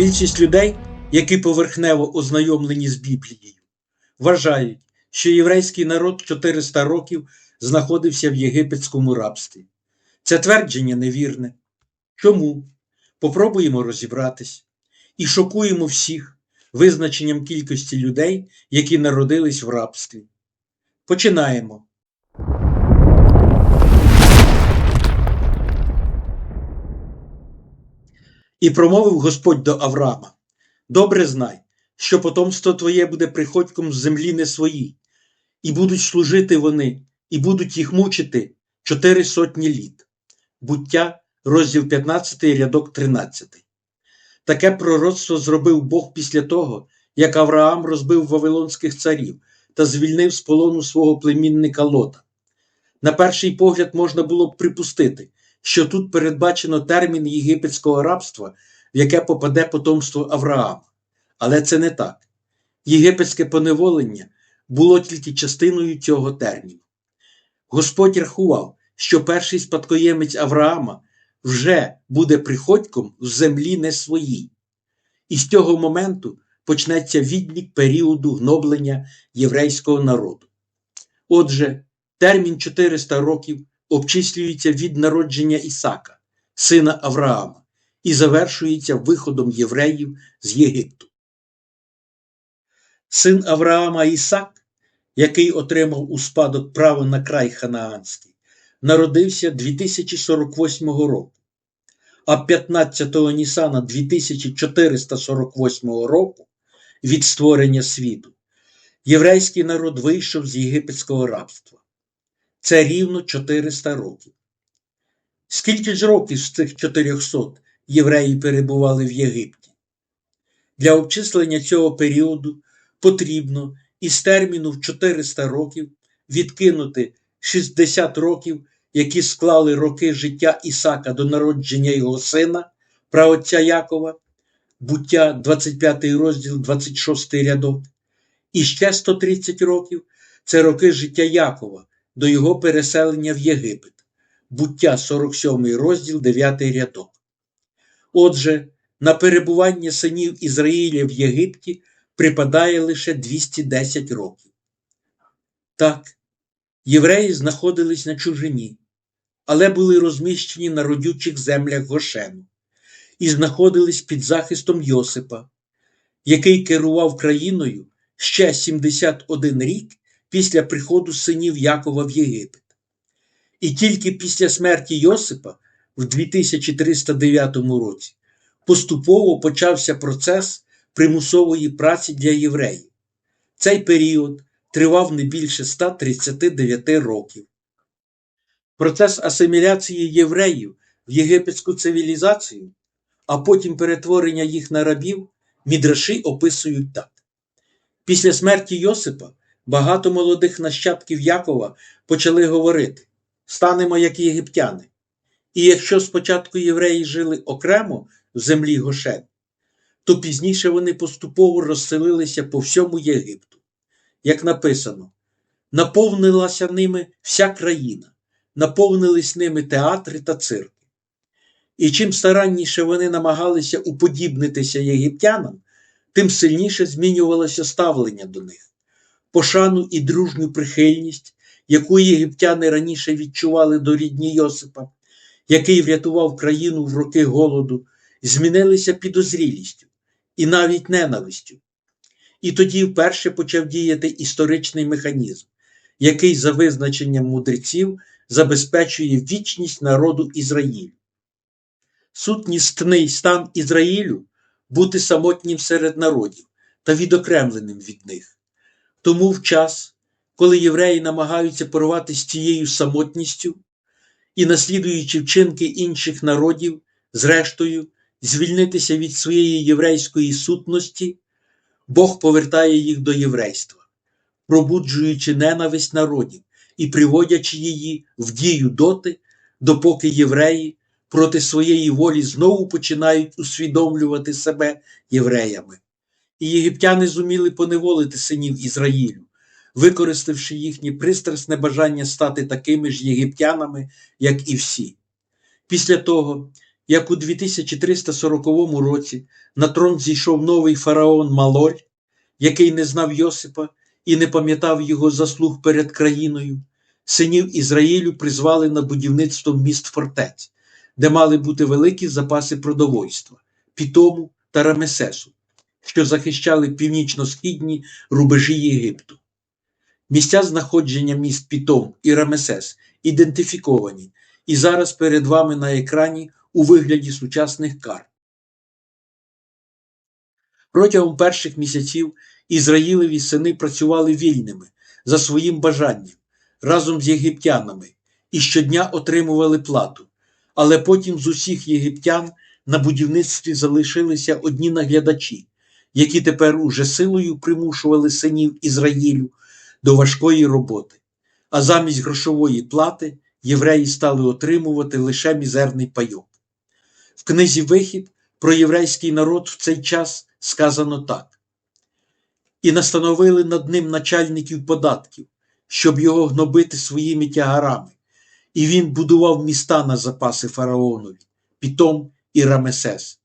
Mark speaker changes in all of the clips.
Speaker 1: Більшість людей, які поверхнево ознайомлені з Біблією, вважають, що єврейський народ 400 років знаходився в єгипетському рабстві. Це твердження невірне. Чому? Попробуємо розібратись і шокуємо всіх визначенням кількості людей, які народились в рабстві. Починаємо. І промовив Господь до Авраама: Добре знай, що потомство твоє буде приходьком з землі не своїй, і будуть служити вони, і будуть їх мучити чотири сотні літ. Буття, розділ 15, рядок 13. Таке пророцтво зробив Бог після того, як Авраам розбив вавилонських царів та звільнив з полону свого племінника Лота. На перший погляд можна було б припустити, що тут передбачено термін єгипетського рабства, в яке попаде потомство Авраама. Але це не так. Єгипетське поневолення було тільки частиною цього терміну. Господь рахував, що перший спадкоємець Авраама вже буде приходьком в землі не своїй. І з цього моменту почнеться відлік періоду гноблення єврейського народу. Отже, термін 400 років обчислюється від народження Ісака, сина Авраама, і завершується виходом євреїв з Єгипту. Син Авраама Ісак, який отримав у спадок право на край Ханаанський, народився 2048 року, а 15 Нісана 2448 року від створення світу єврейський народ вийшов з єгипетського рабства. Це рівно 400 років. Скільки ж років з цих 400 євреї перебували в Єгипті? Для обчислення цього періоду потрібно із терміну в 400 років відкинути 60 років, які склали роки життя Ісака до народження його сина, праотця Якова, буття 25 розділ, 26 рядок, і ще 130 років це роки життя Якова до його переселення в Єгипет, буття 47 розділ, 9 рядок. Отже, на перебування синів Ізраїля в Єгипті припадає лише 210 років. Так, євреї знаходились на чужині, але були розміщені на родючих землях Гошену і знаходились під захистом Йосипа, який керував країною ще 71 рік після приходу синів Якова в Єгипет. І тільки після смерті Йосипа в 2309 році поступово почався процес примусової праці для євреїв. Цей період тривав не більше 139 років. Процес асиміляції євреїв в єгипетську цивілізацію, а потім перетворення їх на рабів, мідраші описують так. Після смерті Йосипа багато молодих нащадків Якова почали говорити: станемо як єгиптяни. І якщо спочатку євреї жили окремо в землі Гошен, то пізніше вони поступово розселилися по всьому Єгипту. Як написано, наповнилася ними вся країна, наповнились ними театри та цирки. І чим старанніше вони намагалися уподібнитися єгиптянам, тим сильніше змінювалося ставлення до них. Пошану і дружню прихильність, яку єгиптяни раніше відчували до рідні Йосипа, який врятував країну в роки голоду, змінилися підозрілістю і навіть ненавистю. І тоді вперше почав діяти історичний механізм, який, за визначенням мудреців, забезпечує вічність народу Ізраїлю. Сутністний стан Ізраїлю бути самотнім серед народів та відокремленим від них. Тому в час, коли євреї намагаються порвати з цією самотністю і, наслідуючи вчинки інших народів, зрештою, звільнитися від своєї єврейської сутності, Бог повертає їх до єврейства, пробуджуючи ненависть народів і приводячи її в дію доти, допоки євреї проти своєї волі знову починають усвідомлювати себе євреями. І єгиптяни зуміли поневолити синів Ізраїлю, використавши їхнє пристрасне бажання стати такими ж єгиптянами, як і всі. Після того, як у 2340 році на трон зійшов новий фараон Малоль, який не знав Йосипа і не пам'ятав його заслуг перед країною, синів Ізраїлю призвали на будівництво міст фортець, де мали бути великі запаси продовольства, Пітому та Рамесесу, що захищали північно-східні рубежі Єгипту. Місця знаходження міст Пітом і Рамесес ідентифіковані і зараз перед вами на екрані у вигляді сучасних карт. Протягом перших місяців Ізраїлеві сини працювали вільними за своїм бажанням разом з єгиптянами і щодня отримували плату. Але потім з усіх єгиптян на будівництві залишилися одні наглядачі, які тепер уже силою примушували синів Ізраїлю до важкої роботи. А замість грошової плати євреї стали отримувати лише мізерний пайок. В книзі Вихід про єврейський народ в цей час сказано так: і настановили над ним начальників податків, щоб його гнобити своїми тягарами, і він будував міста на запаси фараонові, Пітом і Рамесес.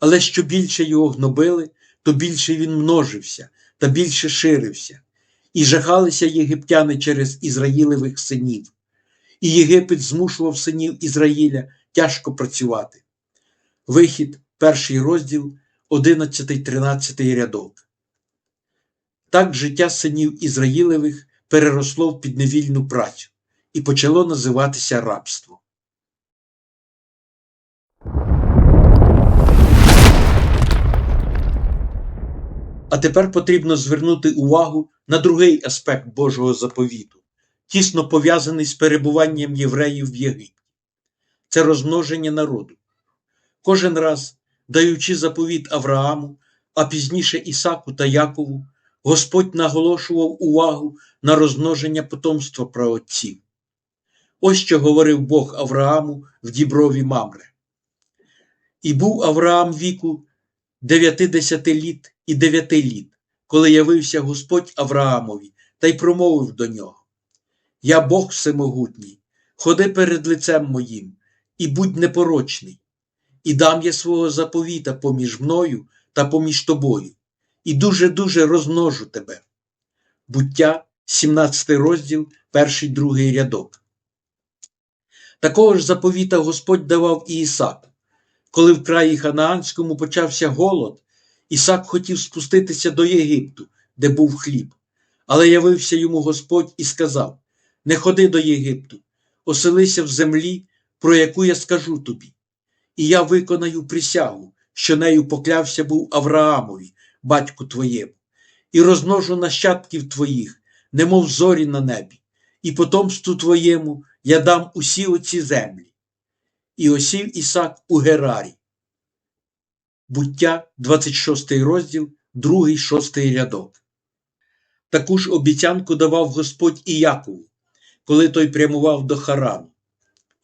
Speaker 1: Але що більше його гнобили, то більше він множився та більше ширився, і жахалися єгиптяни через Ізраїлевих синів. І Єгипет змушував синів Ізраїля тяжко працювати. Вихід, перший розділ, 11-13 рядок. Так життя синів Ізраїлевих переросло в підневільну працю і почало називатися рабство. А тепер потрібно звернути увагу на другий аспект Божого заповіту, тісно пов'язаний з перебуванням євреїв в Єгипті. Це розмноження народу. Кожен раз, даючи заповіт Аврааму, а пізніше Ісаку та Якову, Господь наголошував увагу на розмноження потомства праотців. Ось що говорив Бог Аврааму в діброві Мамре. І був Авраам віку дев'ятидесяти літ і дев'яти літ, коли явився Господь Авраамові та й промовив до нього: Я Бог всемогутній, ходи перед лицем моїм і будь непорочний, і дам я свого заповіта поміж мною та поміж тобою, і дуже-дуже розмножу тебе. Буття, 17 розділ, перший другий рядок. Такого ж заповіта Господь давав і Ісаку. Коли в краї Ханаанському почався голод, Ісак хотів спуститися до Єгипту, де був хліб. Але явився йому Господь і сказав: Не ходи до Єгипту, оселися в землі, про яку я скажу тобі. І я виконаю присягу, що нею поклявся був Авраамові, батьку твоєму, і розмножу нащадків твоїх, немов зорі на небі, і потомству твоєму я дам усі оці землі. І осів Ісак у Герарі. Буття, 26 розділ, 2, 6 рядок. Таку ж обіцянку давав Господь і Якову, коли той прямував до Харану.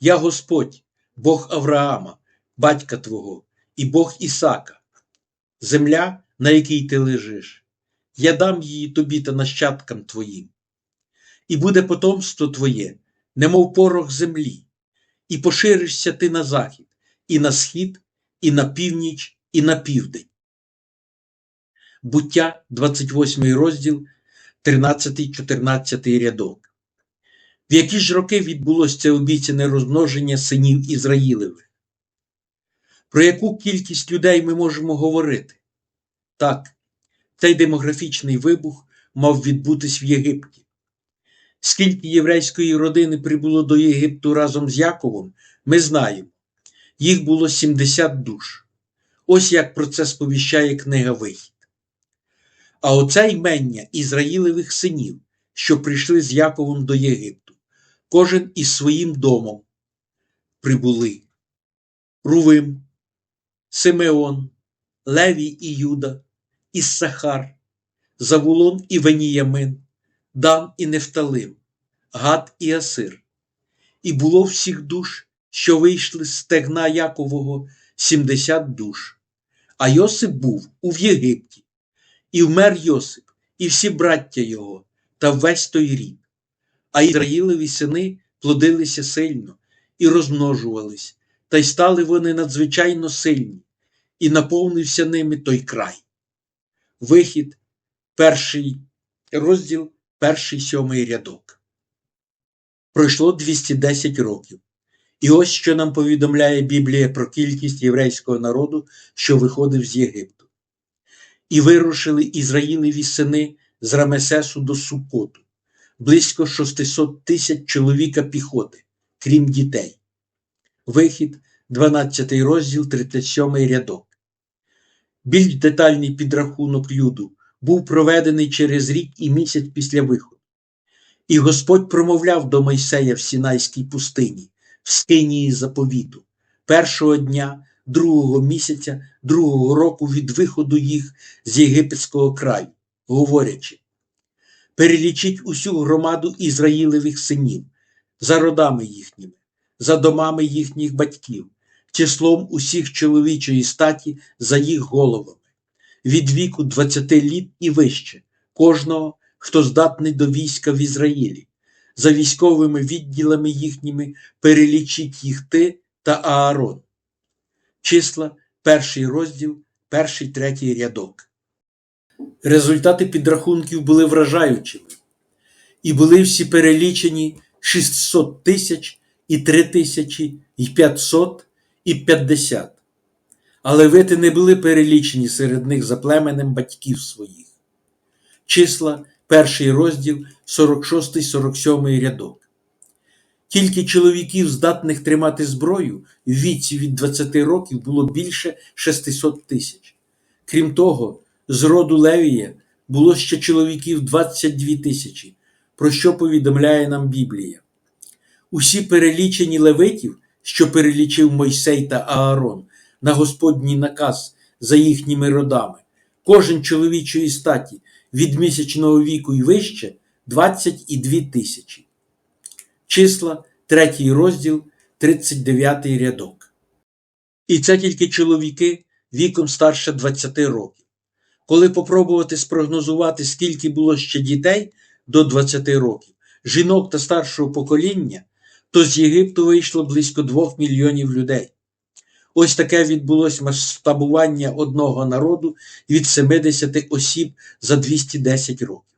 Speaker 1: Я Господь, Бог Авраама, батька Твого, і Бог Ісака, земля, на якій ти лежиш, я дам її тобі та нащадкам твоїм. І буде потомство твоє, немов порох землі, і поширишся ти на захід, і на схід, і на північ, і на південь. Буття, 28 розділ, 13-14 рядок. В які ж роки відбулося це обіцяне розмноження синів Ізраїлевих? Про яку кількість людей ми можемо говорити? Так, цей демографічний вибух мав відбутись в Єгипті. Скільки єврейської родини прибуло до Єгипту разом з Яковом, ми знаємо. Їх було 70 душ. Ось як про це сповіщає книга Вихід. А оце ймення Ізраїлевих синів, що прийшли з Яковом до Єгипту, кожен із своїм домом прибули Рувим, Симеон, Левій і Юда, Іссахар, Завулон і Веніямин, Дан і Нефталим, Гад і Асир. І було всіх душ, що вийшли з стегна Якового, сімдесят душ. А Йосип був у Єгипті, і вмер Йосип, і всі браття його, та весь той рід. А Ізраїлеві сини плодилися сильно і розмножувались, та й стали вони надзвичайно сильні, і наповнився ними той край. Вихід, перший розділ, перший сьомий рядок. Пройшло 210 років. І ось що нам повідомляє Біблія про кількість єврейського народу, що виходив з Єгипту. І вирушили Ізраїлеві сини з Рамесесу до Сукоту, близько 600 тисяч чоловіка піхоти, крім дітей. Вихід, 12 розділ, 37 рядок. Більш детальний підрахунок люду був проведений через рік і місяць після виходу. І Господь промовляв до Мойсея в Сінайській пустині, в скинії заповіту, першого дня другого місяця другого року від виходу їх з єгипетського краю, говорячи: перелічіть усю громаду Ізраїлевих синів, за родами їхніми, за домами їхніх батьків, числом усіх чоловічої статі за їх головами, від віку 20 літ і вище, кожного, хто здатний до війська в Ізраїлі, за військовими відділами їхніми перелічіть їх ти та Аарон. Числа, перший розділ, перший третій рядок. Результати підрахунків були вражаючими, і були всі перелічені 600 тисяч і 3 тисячі, і 500, і 50. Але вити не були перелічені серед них за племенем батьків своїх. Числа, перший розділ, 46-47 рядок. Тільки чоловіків, здатних тримати зброю, в віці від 20 років було більше 600 тисяч. Крім того, з роду Левія було ще чоловіків 22 тисячі, про що повідомляє нам Біблія. Усі перелічені левитів, що перелічив Мойсей та Аарон, на Господній наказ за їхніми родами, кожен чоловічої статі від місячного віку й вище 22 тисячі. Числа, третій розділ, 39 рядок. І це тільки чоловіки віком старше 20 років. Коли попробувати спрогнозувати, скільки було ще дітей до 20 років, жінок та старшого покоління, то з Єгипту вийшло близько 2 мільйонів людей. Ось таке відбулось масштабування одного народу від 70 осіб за 210 років.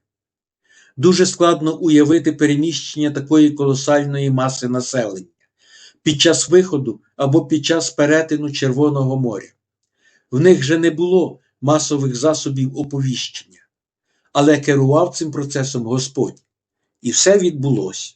Speaker 1: Дуже складно уявити переміщення такої колосальної маси населення під час виходу або під час перетину Червоного моря. В них же не було масових засобів оповіщення, але керував цим процесом Господь. І все відбулося.